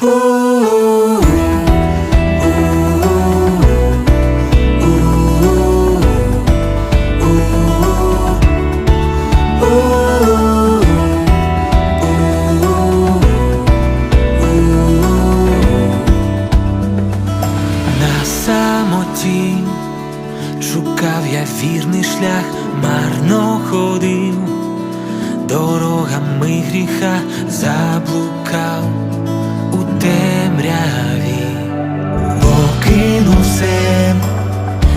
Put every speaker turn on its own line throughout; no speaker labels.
Самоті шукав я вірний шлях, марно ходив, дорогами гріха заблукав темряві, покинув все,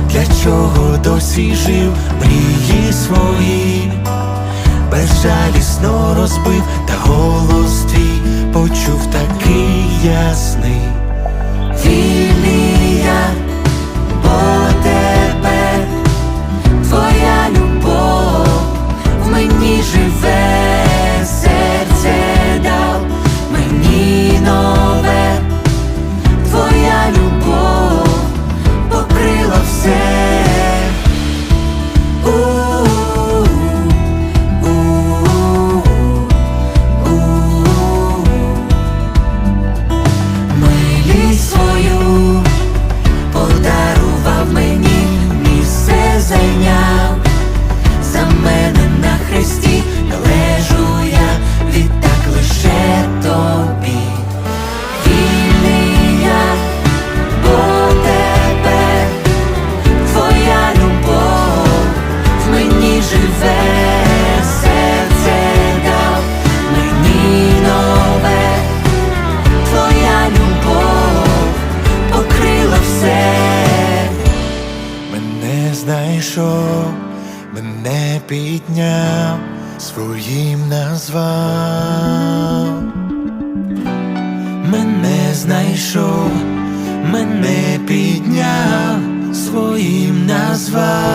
для чого досі жив, мрії свої, безжалісно розбив, та голос твій почув такий ясний. Живе, серце дав мені нове. Твоя любов покрила все. Мене
знайшов, мене підняв, своїм назвав.
Мене знайшов, мене підняв, своїм назвав.